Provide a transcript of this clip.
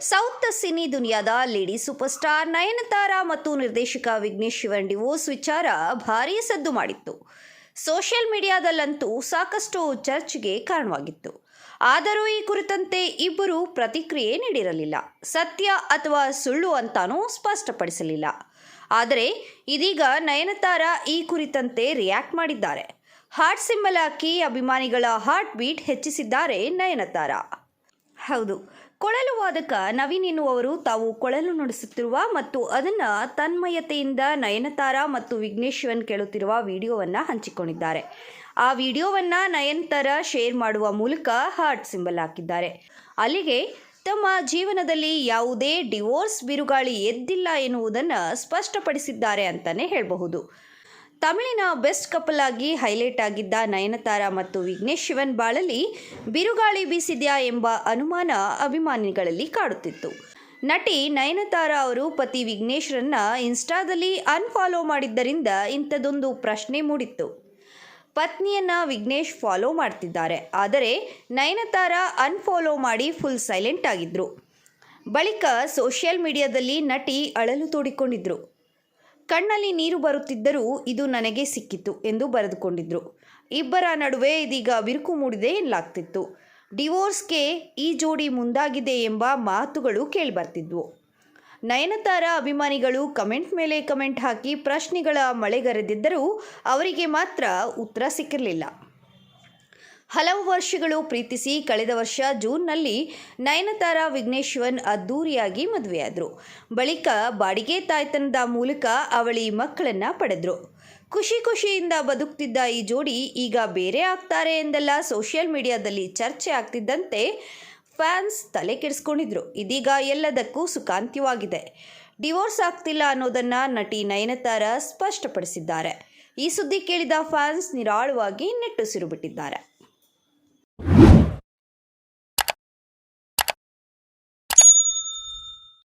South cine ದುನಿಯಾದ lady super star Nayanthara ಮತ್ತು ನಿರ್ದೇಶಕ ವಿಘ್ನೇಶ್ ಶಿವನ್ ಡಿವೋಸ್ ವಿಚಾರ ಭಾರೀ ಸದ್ದು ಮಾಡಿತ್ತು. ಸೋಷಿಯಲ್ ಮೀಡಿಯಾದಲ್ಲಂತೂ ಸಾಕಷ್ಟು ಚರ್ಚೆಗೆ ಕಾರಣವಾಗಿತ್ತು. ಆದರೂ ಈ ಕುರಿತಂತೆ ಇಬ್ಬರು ಪ್ರತಿಕ್ರಿಯೆ ನೀಡಿರಲಿಲ್ಲ. ಸತ್ಯ ಅಥವಾ ಸುಳ್ಳು ಅಂತಾನೂ ಸ್ಪಷ್ಟಪಡಿಸಲಿಲ್ಲ. ಆದರೆ ಇದೀಗ ನಯನತಾರಾ ಈ ಕುರಿತಂತೆ ರಿಯಾಕ್ಟ್ ಮಾಡಿದ್ದಾರೆ. ಹಾರ್ಟ್ ಸಿಂಬಲ್ ಹಾಕಿ ಅಭಿಮಾನಿಗಳ ಹಾರ್ಟ್ ಬೀಟ್ ಹೆಚ್ಚಿಸಿದ್ದಾರೆ ನಯನತಾರಾ. ಹೌದು. ಕೊಳಲು ವಾದಕ ನವೀನ್ ಎನ್ನುವರು ತಾವು ಕೊಳಲು ನುಡಿಸುತ್ತಿರುವ ಮತ್ತು ಅದನ್ನು ತನ್ಮಯತೆಯಿಂದ ನಯನತಾರ ಮತ್ತು ವಿಘ್ನೇಶ್ವನ್ ಕೇಳುತ್ತಿರುವ ವಿಡಿಯೋವನ್ನು ಹಂಚಿಕೊಂಡಿದ್ದಾರೆ. ಆ ವಿಡಿಯೋವನ್ನು ನಯನತಾರ ಶೇರ್ ಮಾಡುವ ಮೂಲಕ ಹಾರ್ಟ್ ಸಿಂಬಲ್ ಹಾಕಿದ್ದಾರೆ. ಅಲ್ಲಿಗೆ ತಮ್ಮ ಜೀವನದಲ್ಲಿ ಯಾವುದೇ ಡಿವೋರ್ಸ್ ಬಿರುಗಾಳಿ ಎದ್ದಿಲ್ಲ ಎನ್ನುವುದನ್ನು ಸ್ಪಷ್ಟಪಡಿಸಿದ್ದಾರೆ ಅಂತಲೇ ಹೇಳಬಹುದು. ತಮಿಳಿನ ಬೆಸ್ಟ್ ಕಪಲ್ ಆಗಿ ಹೈಲೈಟ್ ಆಗಿದ್ದ ನಯನತಾರ ಮತ್ತು ವಿಘ್ನೇಶ್ ಶಿವನ್ ಬಾಳಲ್ಲಿ ಬಿರುಗಾಳಿ ಬೀಸಿದ್ಯಾ ಎಂಬ ಅನುಮಾನ ಅಭಿಮಾನಿಗಳಲ್ಲಿ ಕಾಡುತ್ತಿತ್ತು. ನಟಿ ನಯನತಾರ ಅವರು ಪತಿ ವಿಘ್ನೇಶ್ರನ್ನ ಇನ್ಸ್ಟಾದಲ್ಲಿ ಅನ್ಫಾಲೋ ಮಾಡಿದ್ದರಿಂದ ಇಂಥದೊಂದು ಪ್ರಶ್ನೆ ಮೂಡಿತ್ತು. ಪತ್ನಿಯನ್ನ ವಿಘ್ನೇಶ್ ಫಾಲೋ ಮಾಡ್ತಿದ್ದಾರೆ. ಆದರೆ ನಯನತಾರ ಅನ್ಫಾಲೋ ಮಾಡಿ ಫುಲ್ ಸೈಲೆಂಟ್ ಆಗಿದ್ರು. ಬಳಿಕ ಸೋಷಿಯಲ್ ಮೀಡಿಯಾದಲ್ಲಿ ನಟಿ ಅಳಲು ತೋಡಿಕೊಂಡಿದ್ರು. ಕಣ್ಣಲ್ಲಿ ನೀರು ಬರುತ್ತಿದ್ದರೂ ಇದು ನನಗೆ ಸಿಕ್ಕಿತು ಎಂದು ಬರೆದುಕೊಂಡಿದ್ರು. ಇಬ್ಬರ ನಡುವೆ ಇದೀಗ ಬಿರುಕು ಮೂಡಿದೆ ಎನ್ನಲಾಗ್ತಿತ್ತು ಡಿವೋರ್ಸ್ಗೆ ಈ ಜೋಡಿ ಮುಂದಾಗಿದೆ ಎಂಬ ಮಾತುಗಳು ಕೇಳಿಬರ್ತಿದ್ವು. ನಯನತಾರ ಅಭಿಮಾನಿಗಳು ಕಮೆಂಟ್ ಮೇಲೆ ಕಮೆಂಟ್ ಹಾಕಿ ಪ್ರಶ್ನೆಗಳ ಮಳೆಗರೆದಿದ್ದರೂ ಅವರಿಗೆ ಮಾತ್ರ ಉತ್ತರ ಸಿಕ್ಕಿರಲಿಲ್ಲ. ಹಲವು ವರ್ಷಗಳು ಪ್ರೀತಿಸಿ ಕಳೆದ ವರ್ಷ ಜೂನ್ನಲ್ಲಿ ನಯನತಾರ ವಿಘ್ನೇಶ್ವನ್ ಅದ್ದೂರಿಯಾಗಿ ಮದುವೆಯಾದರು. ಬಳಿಕ ಬಾಡಿಗೆ ತಾಯ್ತನದ ಮೂಲಕ ಅವಳಿ ಮಕ್ಕಳನ್ನು ಪಡೆದ್ರು. ಖುಷಿ ಖುಷಿಯಿಂದ ಬದುಕ್ತಿದ್ದ ಈ ಜೋಡಿ ಈಗ ಬೇರೆ ಆಗ್ತಾರೆ ಎಂದೆಲ್ಲ ಸೋಷಿಯಲ್ ಮೀಡಿಯಾದಲ್ಲಿ ಚರ್ಚೆ ಆಗ್ತಿದ್ದಂತೆ ಫ್ಯಾನ್ಸ್ ತಲೆ ಕೆಡಿಸ್ಕೊಂಡಿದ್ರು. ಇದೀಗ ಎಲ್ಲದಕ್ಕೂ ಸುಖಾಂತ್ಯವಾಗಿದೆ. ಡಿವೋರ್ಸ್ ಆಗ್ತಿಲ್ಲ ಅನ್ನೋದನ್ನು ನಟಿ ನಯನತಾರ ಸ್ಪಷ್ಟಪಡಿಸಿದ್ದಾರೆ. ಈ ಸುದ್ದಿ ಕೇಳಿದ ಫ್ಯಾನ್ಸ್ ನಿರಾಳವಾಗಿ ನೆಟ್ಟುಸಿರು ಬಿಟ್ಟಿದ್ದಾರೆ.